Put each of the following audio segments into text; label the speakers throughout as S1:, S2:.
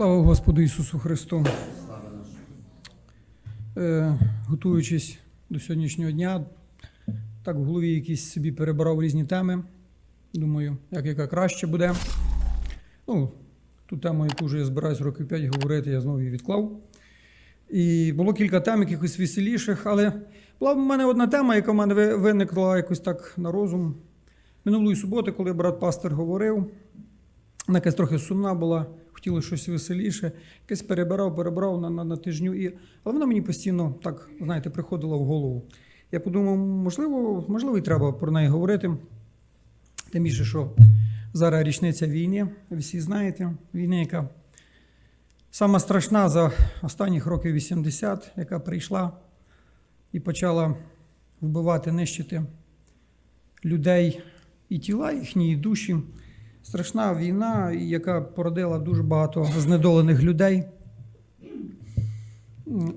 S1: Слава Господу Ісусу Христу. Е, готуючись до сьогоднішнього дня, так в голові якісь собі перебирав різні теми. Думаю, як яка краще буде. Ну, ту тему, яку вже я збираюсь років 5 говорити, я знову її відклав. І було кілька тем, якихось веселіших, але була в мене одна тема, яка в мене виникла якось так на розум. Минулої суботи, коли брат пастор говорив, вона якась трохи сумна була, хотіла щось веселіше, якесь перебирав, перебирав на, на, на тижню. І... Але вона мені постійно так, знаєте, приходила в голову. Я подумав, можливо, можливо, і треба про неї говорити. Тим більше, що зараз річниця війни, ви всі знаєте, війни, яка сама страшна за останніх років 80, яка прийшла і почала вбивати, нищити людей і тіла їхні, і душі. Страшна війна, яка породила дуже багато знедолених людей.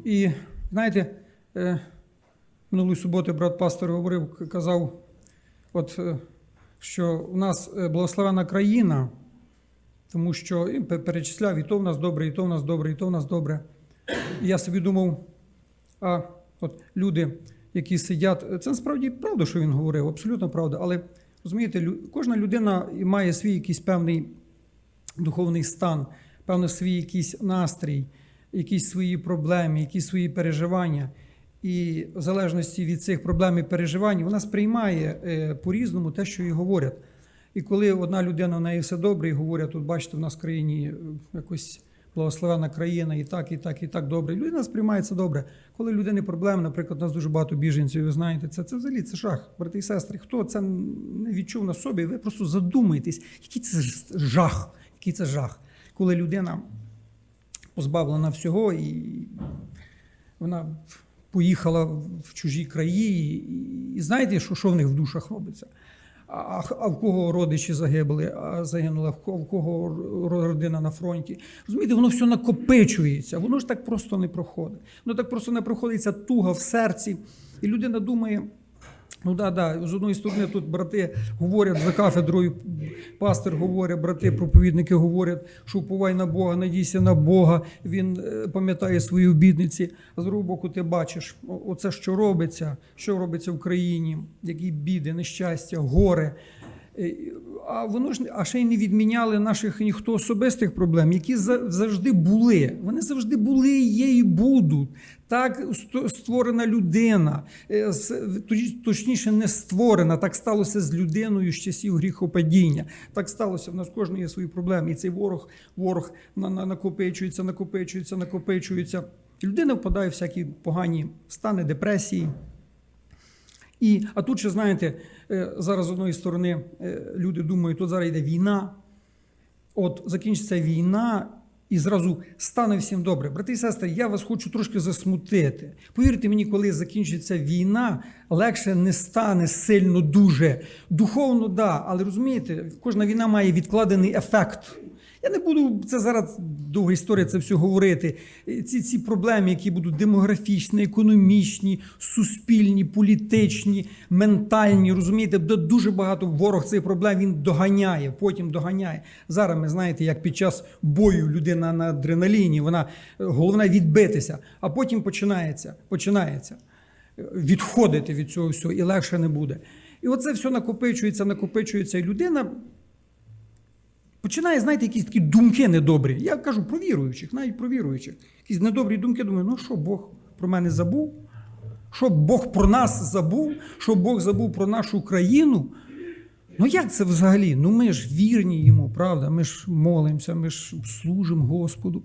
S1: І знаєте, е, минулої суботи брат пастор говорив, казав, от, е, що у нас е, благословена країна, тому що перечисляв, і то в нас добре, і то в нас добре, і то в нас добре. І я собі думав, а от люди, які сидять, це насправді правда, що він говорив, абсолютно правда. Але розумієте, кожна людина має свій якийсь певний духовний стан, певно, свій якийсь настрій, якісь свої проблеми, якісь свої переживання. І в залежності від цих проблем і переживань вона сприймає е, по-різному те, що їй говорять. І коли одна людина в неї все добре, і говорять, тут бачите, в нас в країні е, якось благословена країна, і так, і так, і так добре. Людина сприймає це добре. Коли людини проблеми, наприклад, у нас дуже багато біженців, ви знаєте, це, це взагалі це жах, брати і сестри. Хто це не відчув на собі, ви просто задумаєтесь, який це жах, який це жах, коли людина позбавлена всього і вона поїхала в чужі краї, і, і знаєте, що, що в них в душах робиться? А, а, а в кого родичі загибли, а загинули, кого, в кого родина на фронті. Розумієте, воно все накопичується, воно ж так просто не проходить. Воно так просто не проходиться туга в серці. І людина думає. Ну да, да. З одної сторони, тут брати говорять за кафедрою, пастор говорить, брати, проповідники говорять, що уповай на Бога, надійся на Бога, він е, пам'ятає свої обідниці. А з другого боку, ти бачиш, оце що робиться, що робиться в країні, які біди, нещастя, горе. Е, А воно ж а ще й не відміняли наших ніхто особистих проблем, які завжди були. Вони завжди були, є і будуть. Так створена людина, е, точніше, не створена. Так сталося з людиною з часів гріхопадіння. Так сталося. В нас кожен є свої проблеми. І цей ворог, ворог на- на- накопичується, накопичується, накопичується. Людина впадає в всякі погані стани депресії. І, а тут ще, знаєте, зараз з одної сторони е, люди думають, тут зараз йде війна, от закінчиться війна, і зразу стане всім добре. Брати і сестри, я вас хочу трошки засмутити. Повірте мені, коли закінчиться війна, легше не стане сильно дуже. Духовно, да, але розумієте, кожна війна має відкладений ефект. Я не буду це зараз довга історія, це все говорити. Ці, ці проблеми, які будуть демографічні, економічні, суспільні, політичні, ментальні, розумієте, дуже багато ворог цих проблем він доганяє, потім доганяє. Зараз ми знаєте, як під час бою людина на адреналіні, вона е, головне відбитися, а потім починається, починається е, відходити від цього всього і легше не буде. І оце все накопичується, накопичується, і людина починає, знаєте, якісь такі думки недобрі. Я кажу про віруючих, навіть про віруючих. Якісь недобрі думки, думаю, ну що Бог про мене забув? Що Бог про нас забув? Що Бог забув про нашу країну? Ну як це взагалі? Ну ми ж вірні йому, правда? Ми ж молимося, ми ж служимо Господу.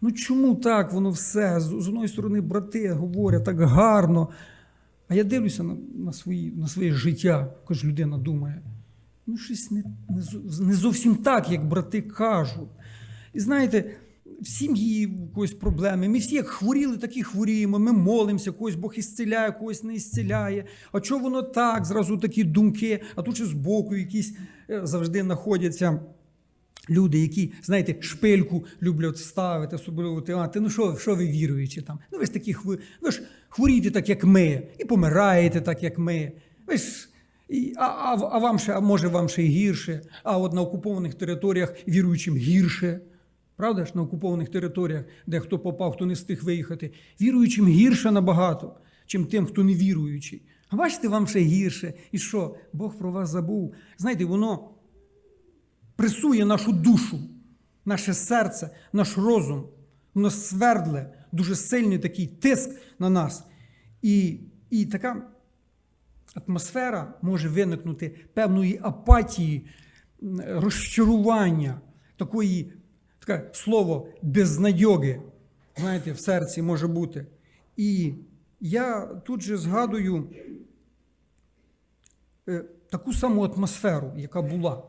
S1: Ну чому так воно все? З з одної сторони, брати говорять так гарно. А я дивлюся на, на, свої, на своє життя, кожна людина думає. Ну, щось не, не, зовсім так, як брати кажуть. І знаєте, в сім'ї когось проблеми. Ми всі як хворіли, так і хворіємо. Ми молимося, когось Бог ісціляє, когось не ісціляє. А чого воно так? Зразу такі думки, а тут ще збоку якісь е, завжди знаходяться. Люди, які, знаєте, шпильку люблять ставити, особливо ти, а, ти ну що, що ви віруючі там? Ну ви ж такі хви, ви ж хворієте так, як ми, і помираєте так, як ми. Ви ж, а, а, а вам ще, а може вам ще гірше, а от на окупованих територіях віруючим гірше. Правда ж, на окупованих територіях, де хто попав, хто не встиг виїхати. Віруючим гірше набагато, чим тим, хто не віруючий. А бачите, вам ще гірше. І що? Бог про вас забув. Знаєте, воно пресує нашу душу, наше серце, наш розум. Воно свердле, дуже сильний такий тиск на нас. І, і така атмосфера може виникнути певної апатії, розчарування, такої таке слово безнадьоги, знаєте, в серці може бути. І я тут же згадую е, таку саму атмосферу, яка була,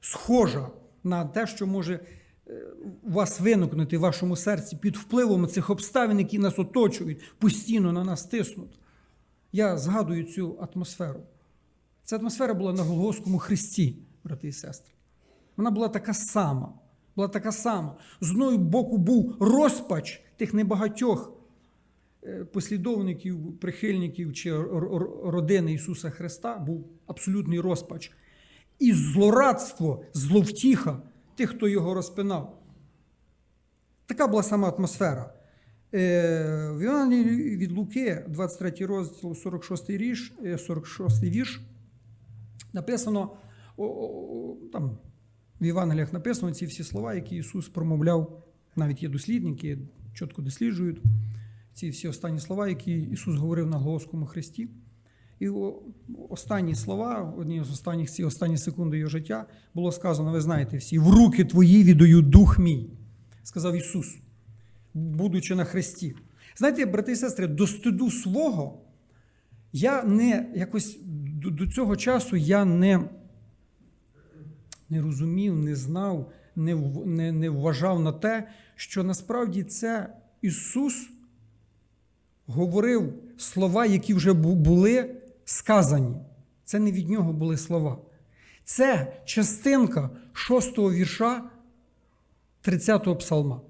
S1: схожа на те, що може е, вас виникнути в вашому серці під впливом цих обставин, які нас оточують, постійно на нас тиснуть. Я згадую цю атмосферу. Ця атмосфера була на Голгофському хресті, брати і сестри. Вона була така сама. Була така сама. З одного боку був розпач тих небагатьох е, послідовників, прихильників чи родини Ісуса Христа, був абсолютний розпач. І злорадство, зловтіха тих, хто його розпинав. Така була сама атмосфера. Е, В Євангелії від Луки, 23 розділ, 46 ріж, е, 46 вірш, написано, о, о, там в Євангеліях написано ці всі слова, які Ісус промовляв. Навіть є дослідники, чітко досліджують ці всі останні слова, які Ісус говорив на Голгофському хресті. І останні слова, одні з останніх ці останні секунди його життя, було сказано, ви знаєте всі, в руки твої віддаю дух мій, сказав Ісус, будучи на хресті. Знаєте, брати і сестри, до стиду свого я не якось до, цього часу я не, не розумів, не знав, не, не, не вважав на те, що насправді це Ісус говорив слова, які вже були сказані. Це не від нього були слова. Це частинка шостого вірша 30-го псалма.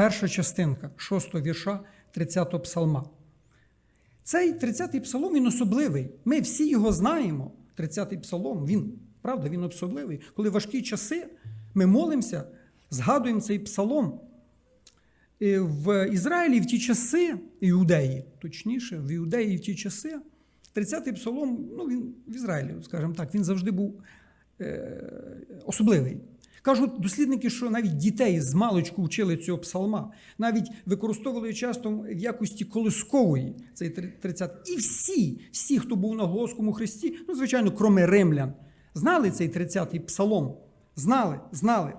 S1: Перша частинка шостого вірша 30-го псалма. Цей 30-й псалом він особливий. Ми всі його знаємо. 30-й псалом, він, правда, він особливий. Коли важкі часи, ми молимося, згадуємо цей псалом. І В Ізраїлі в ті часи, іудеї, точніше, в іудеї в ті часи, 30-й псалом, ну він в Ізраїлі, скажімо так, він завжди був е, особливий. Кажуть дослідники, що навіть дітей з маличку вчили цього псалма, навіть використовували часто в якості колискової цей 30. І всі, всі, хто був на Голоскому хресті, ну, звичайно, кроме римлян, знали цей 30-й псалом. Знали, знали.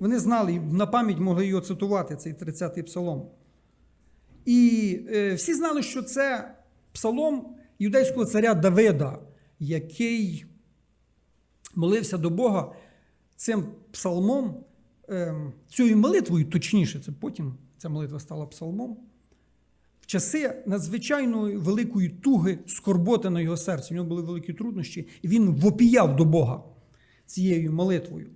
S1: Вони знали і на пам'ять могли його цитувати, цей 30-й псалом. І е, всі знали, що це псалом юдейського царя Давида, який молився до Бога цим псалмом, е, цією молитвою, точніше, це потім ця молитва стала псалмом. В часи надзвичайної великої туги, скорботи на його серці, в нього були великі труднощі, і він вопіяв до Бога цією молитвою.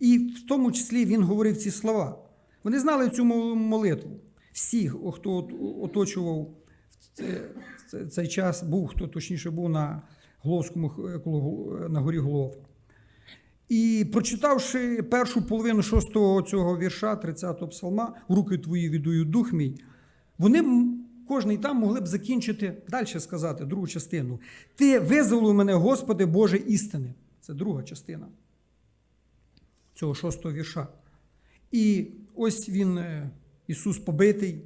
S1: І в тому числі він говорив ці слова. Вони знали цю молитву. Всі, хто оточував це- цей час, був, хто точніше був на Головському Гол- на горі Голова. І прочитавши першу половину шостого цього вірша, 30-го псалма, в руки твої віддаю дух мій, вони кожний там могли б закінчити, далі сказати, другу частину. Ти визволив мене, Господи, Боже істини. Це друга частина цього шостого вірша. І ось він, е, Ісус побитий,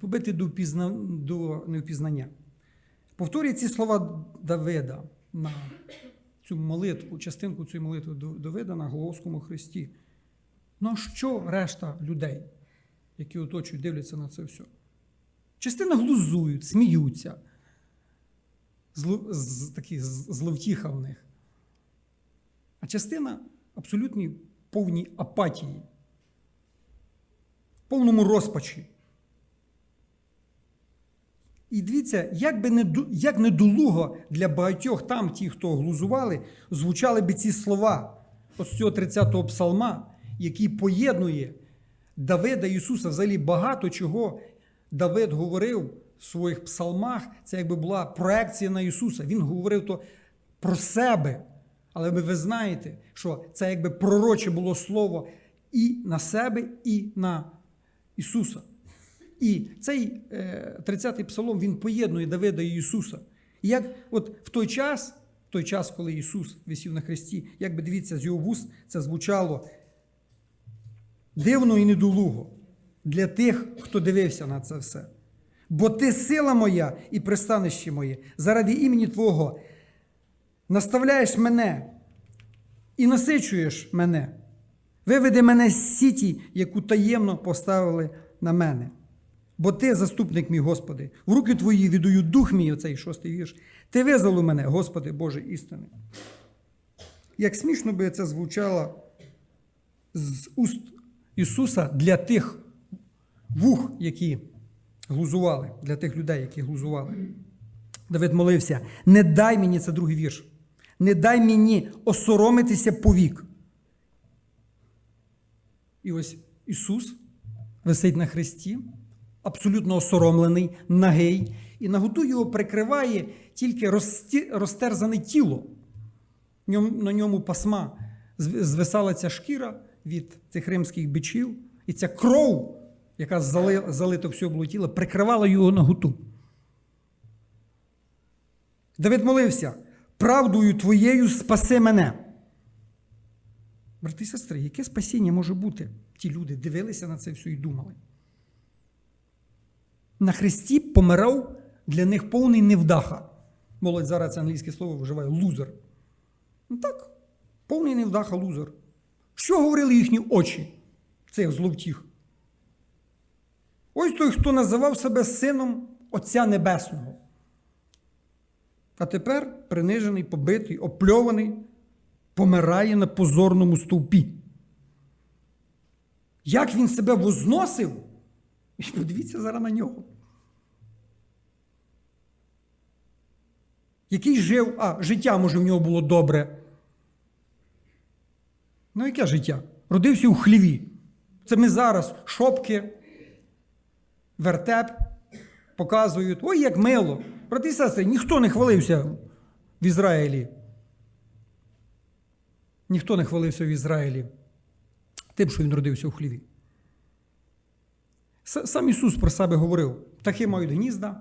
S1: побитий до, впізна, до невпізнання. Повторює ці слова Давида на цю молитву, частинку цієї молитви До- Давида на Голгофському хресті. Ну, а що решта людей, які оточують, дивляться на це все? Частина глузують, сміються. Зло, з, такі зловтіха в них. А частина абсолютній повній апатії, повному розпачі. І дивіться, як би не, як недолуго для багатьох там, ті, хто глузували, звучали би ці слова ось цього 30-го псалма, який поєднує Давида Ісуса. Взагалі багато чого Давид говорив в своїх псалмах. Це якби була проекція на Ісуса. Він говорив то про себе. Але ви знаєте, що це якби пророче було слово і на себе, і на Ісуса. І цей е, 30-й псалом він поєднує Давида і Ісуса. І як от в той час, в той час, коли Ісус висів на хресті, як би дивіться, з його вуст це звучало дивно і недолуго для тих, хто дивився на це все. Бо ти сила моя і пристанище моє, заради імені Твого наставляєш мене і насичуєш мене. Виведи мене з сіті, яку таємно поставили на мене. Бо ти, заступник мій, Господи, в руки твої віддаю дух мій, оцей шостий вірш. Ти визволив мене, Господи Боже істини. Як смішно би це звучало з уст Ісуса для тих вух, які глузували, для тих людей, які глузували. Давид молився: не дай мені, це другий вірш, не дай мені осоромитися повік. І ось Ісус висить на хресті, абсолютно осоромлений, нагий, і наготу його прикриває тільки розтерзане тіло. На ньому пасма звисала ця шкіра від цих римських бичів, і ця кров, яка зали- залита всього було тіло, прикривала його наготу. Давид молився: правдою твоєю спаси мене. Брати і сестри, яке спасіння може бути? Ті люди дивилися на це все і думали. На Христі помирав для них повний невдаха. Молодь зараз це англійське слово вживає лузер. Ну так, повний невдаха лузер. Що говорили їхні очі цих зловтіх? Ось той, хто називав себе сином Отця Небесного. А тепер принижений, побитий, опльований, помирає на позорному стовпі. Як він себе возносив? І подивіться зараз на нього. Який жив, а життя, може, в нього було добре. Ну, яке життя? Родився у хліві. Це ми зараз шопки, вертеп показують. Ой, як мило. Брати і сестри, ніхто не хвалився в Ізраїлі. Ніхто не хвалився в Ізраїлі тим, що він родився у хліві. Сам Ісус про себе говорив: птахи мають гнізда,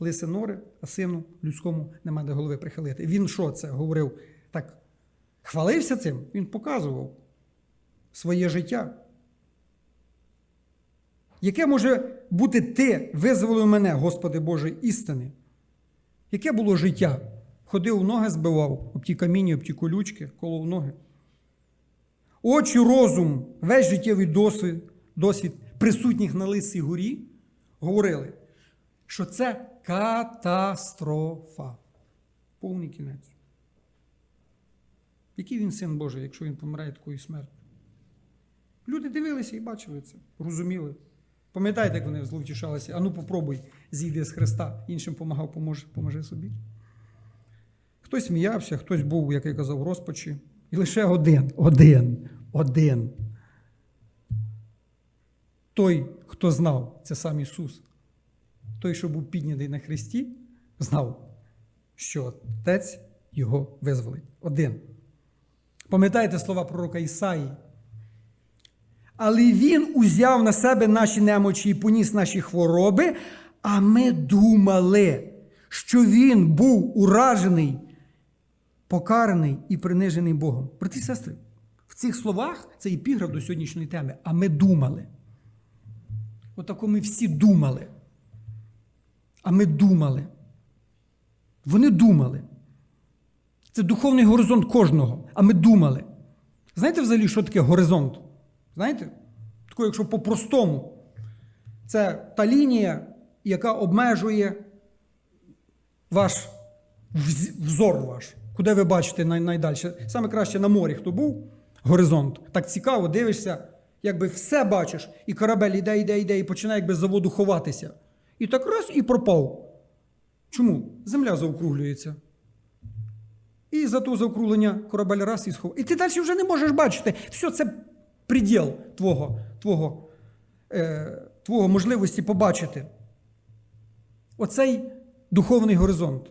S1: лиси нори, а сину людському нема де голови прихилити. Він що це говорив? Так хвалився цим? Він показував своє життя. Яке може бути ти визволив мене, Господи Боже, істини? Яке було життя? Ходив, ноги збивав, об ті каміння, об ті колючки, колов ноги. Очі, розум, весь життєвий досвід, досвід присутніх на Лисій горі говорили, що це катастрофа. Повний кінець. Який він син Божий, якщо він помирає такою смертю? Люди дивилися і бачили це, розуміли. Пам'ятаєте, як вони зловтішалися? Ану попробуй, зійди з Христа, іншим помагав, поможе, поможи собі. Хтось сміявся, хтось був, як я казав, розпачі. І лише один, один, один. Той, хто знав, це сам Ісус. Той, що був піднятий на Христі, знав, що Отець його визволить. Один. Пам'ятаєте слова пророка Ісаї? Але Він узяв на себе наші немочі і поніс наші хвороби, а ми думали, що Він був уражений, покараний і принижений Богом. Брати і сестри, в цих словах це епіграф до сьогоднішньої теми, а ми думали. Отако ми всі думали. А ми думали. Вони думали. Це духовний горизонт кожного, а ми думали. Знаєте взагалі, що таке горизонт? Знаєте? Тако, якщо по-простому, це та лінія, яка обмежує ваш взор ваш, куди ви бачите найдальше. Саме краще на морі, хто був, горизонт. Так цікаво, дивишся, якби все бачиш, і корабель іде, йде, йде, і починає якби за воду ховатися. І так раз і пропав. Чому? Земля заокруглюється. І за то заокруглення корабель раз і сховав. І ти далі вже не можеш бачити. Все, це приділ твого, твого, е, твого можливості побачити. Оцей духовний горизонт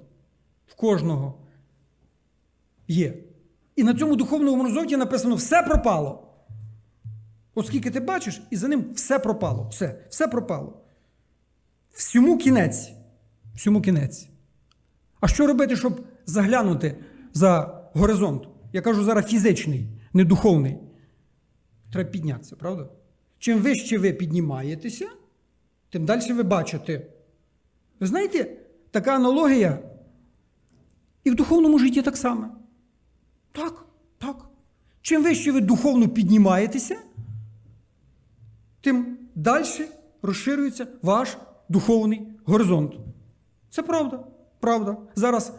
S1: в кожного є. І на цьому духовному горизонті написано: все пропало. Оскільки ти бачиш, і за ним все пропало. Все, все пропало. Всьому кінець. Всьому кінець. А що робити, щоб заглянути за горизонт? Я кажу зараз фізичний, не духовний. Треба піднятися, правда? Чим вище ви піднімаєтеся, тим далі ви бачите. Ви знаєте, така аналогія і в духовному житті так само. Так, так. Чим вище ви духовно піднімаєтеся, тим далі розширюється ваш духовний горизонт. Це правда. Правда. Зараз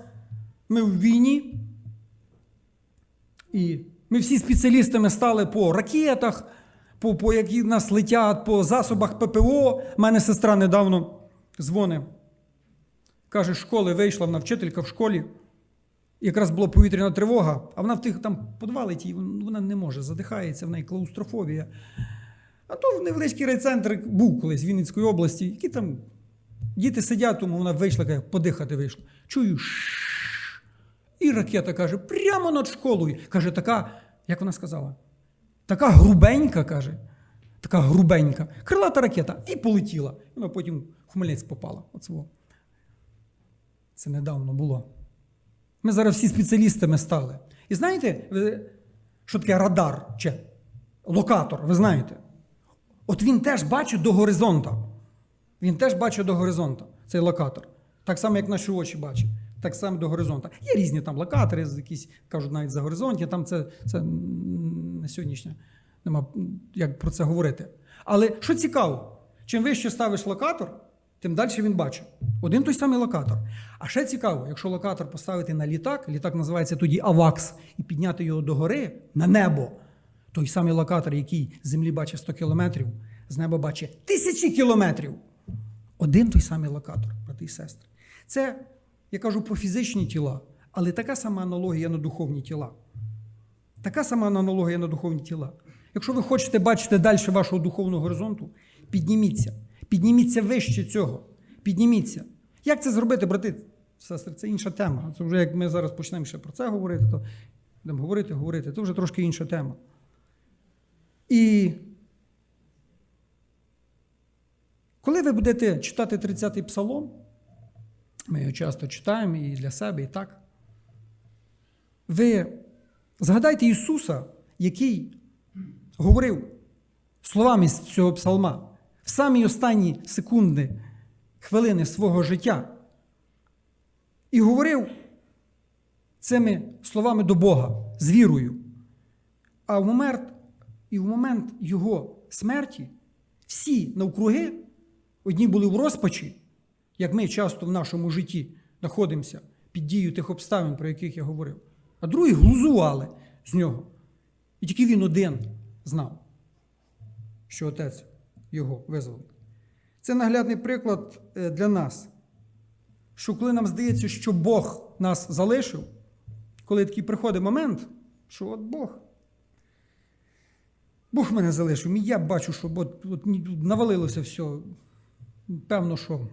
S1: ми в війні, і ми всі спеціалістами стали по ракетах, по, по які в нас летять, по засобах ППО. У мене сестра недавно дзвонить. Каже, з школи вийшла, вона вчителька в школі. Якраз була повітряна тривога, а вона в тих там подвалі ті, вона не може, задихається, в неї клаустрофобія. А то в невеличкий райцентр був колись в Вінницької області, які там діти сидять, тому вона вийшла, каже, подихати вийшла. Чую. «шш». І ракета каже, прямо над школою. Каже, така, як вона сказала? Така грубенька, каже. Така грубенька. Крилата ракета і полетіла. Вона потім в Хмельницьк попала. Оцього. Це недавно було. Ми зараз всі спеціалістами стали. І знаєте, що таке радар чи локатор, ви знаєте? От він теж бачить до горизонта. Він теж бачить до горизонта, цей локатор. Так само, як наші очі бачать. Так само до горизонта. Є різні там локатори, якісь кажуть навіть за горизонті. Там це, це на сьогоднішнє нема як про це говорити. Але що цікаво, чим вище ставиш локатор, тим далі він бачить. Один той самий локатор. А ще цікаво, якщо локатор поставити на літак, літак називається тоді АВАКС, і підняти його до гори на небо. Той самий локатор, який з землі бачить 100 кілометрів, з неба бачить тисячі кілометрів. Один той самий локатор, брати і сестри. Це, я кажу про фізичні тіла, але така сама аналогія на духовні тіла. Така сама аналогія на духовні тіла. Якщо ви хочете бачити далі вашого духовного горизонту, підніміться. Підніміться вище цього. Підніміться. Як це зробити, брати? Сестри, це інша тема. Це вже як ми зараз почнемо ще про це говорити, то будемо говорити, говорити, це вже трошки інша тема. І коли ви будете читати 30-й псалом, ми його часто читаємо і для себе, і так. Ви згадайте Ісуса, який говорив словами з цього псалма в самі останні секунди, хвилини свого життя. І говорив цими словами до Бога з вірою. А в момент, і в момент його смерті всі навкруги одні були в розпачі, як ми часто в нашому житті знаходимося під дією тих обставин, про яких я говорив, а другі глузували з нього. І тільки він один знав, що отець його визволив. Це наглядний приклад е, для нас, що коли нам здається, що Бог нас залишив, коли такий приходить момент, що от Бог. Бог мене залишив, я бачу, що от, от навалилося все. Певно, що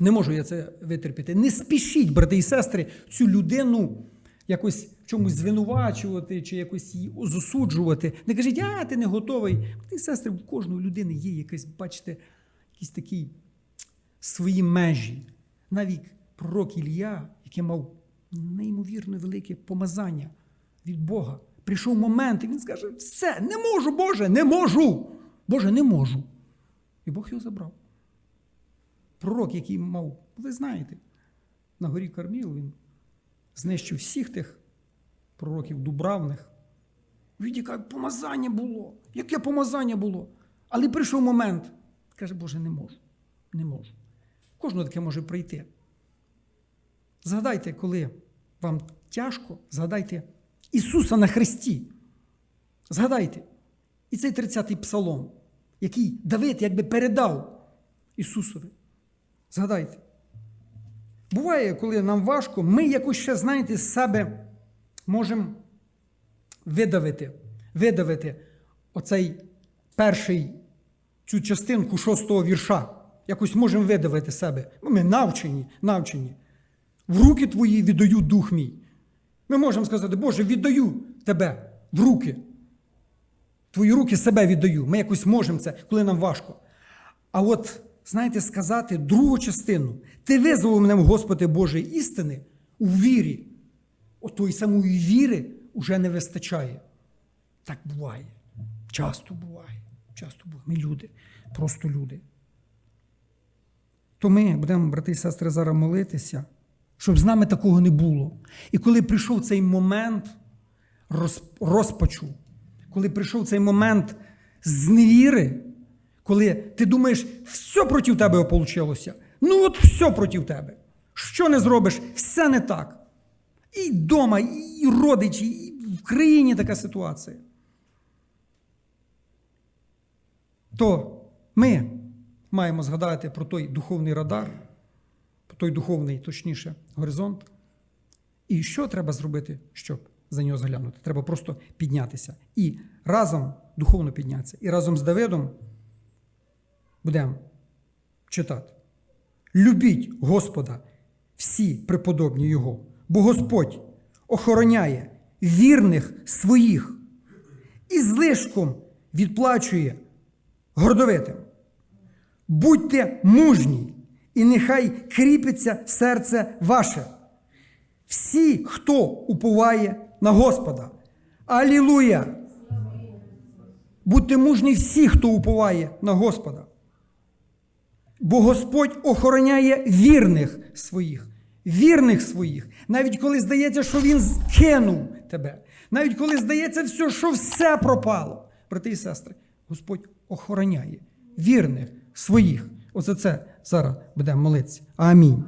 S1: не можу я це витерпіти. Не спішіть, брати і сестри, цю людину якось в чомусь звинувачувати чи якось її засуджувати. Не кажіть, а ти не готовий. Брати і сестри, в кожної людини є якась, бачите, якісь такі свої межі. Навіть пророк Ілля, який мав неймовірно велике помазання від Бога. Прийшов момент, і він скаже: все, не можу, Боже, не можу. Боже, не можу. І Бог його забрав. Пророк, який мав, ви знаєте, на горі Карміл, він знищив всіх тих пророків дубравних. Він яке помазання було, яке помазання було. Але прийшов момент, каже, Боже, не можу, не можу. Кожного таке може прийти. Згадайте, коли вам тяжко, згадайте Ісуса на Христі. Згадайте. І цей 30-й псалом, який Давид якби передав Ісусові. Згадайте. Буває, коли нам важко, ми якось ще, знаєте, з себе можемо видавити, видавити оцей перший, цю частинку шостого вірша. Якось можемо видавити себе. Ми навчені, навчені. В руки твої віддаю дух мій. Ми можемо сказати, Боже, віддаю тебе в руки. твої руки себе віддаю. Ми якось можемо це, коли нам важко. А от, знаєте, сказати другу частину: ти визволив мене, Господи Божої істини у вірі. Отої самої віри вже не вистачає. Так буває. Часто буває. Часто буває. Ми люди, просто люди. То ми будемо, брати і сестри, зараз молитися, щоб з нами такого не було. І коли прийшов цей момент розпачу, коли прийшов цей момент зневіри, коли ти думаєш, все проти тебе вийшло, ну от все проти тебе. Що не зробиш, все не так. І вдома, і родичі, і в країні така ситуація. То ми маємо згадати про той духовний радар, той духовний, точніше, горизонт. І що треба зробити, щоб за нього заглянути? Треба просто піднятися. І разом духовно піднятися. І разом з Давидом будемо читати. Любіть Господа, всі преподобні Його, бо Господь охороняє вірних своїх і злишком відплачує гордовитим. Будьте мужні, і нехай кріпиться серце ваше. Всі, хто уповає на Господа. Алілуя! Будьте мужні всі, хто уповає на Господа. Бо Господь охороняє вірних своїх, вірних своїх. Навіть коли здається, що Він кинув тебе, навіть коли здається, все, що все пропало. Брати і сестри, Господь охороняє вірних своїх. Оце це зараз будемо молитися. Амінь.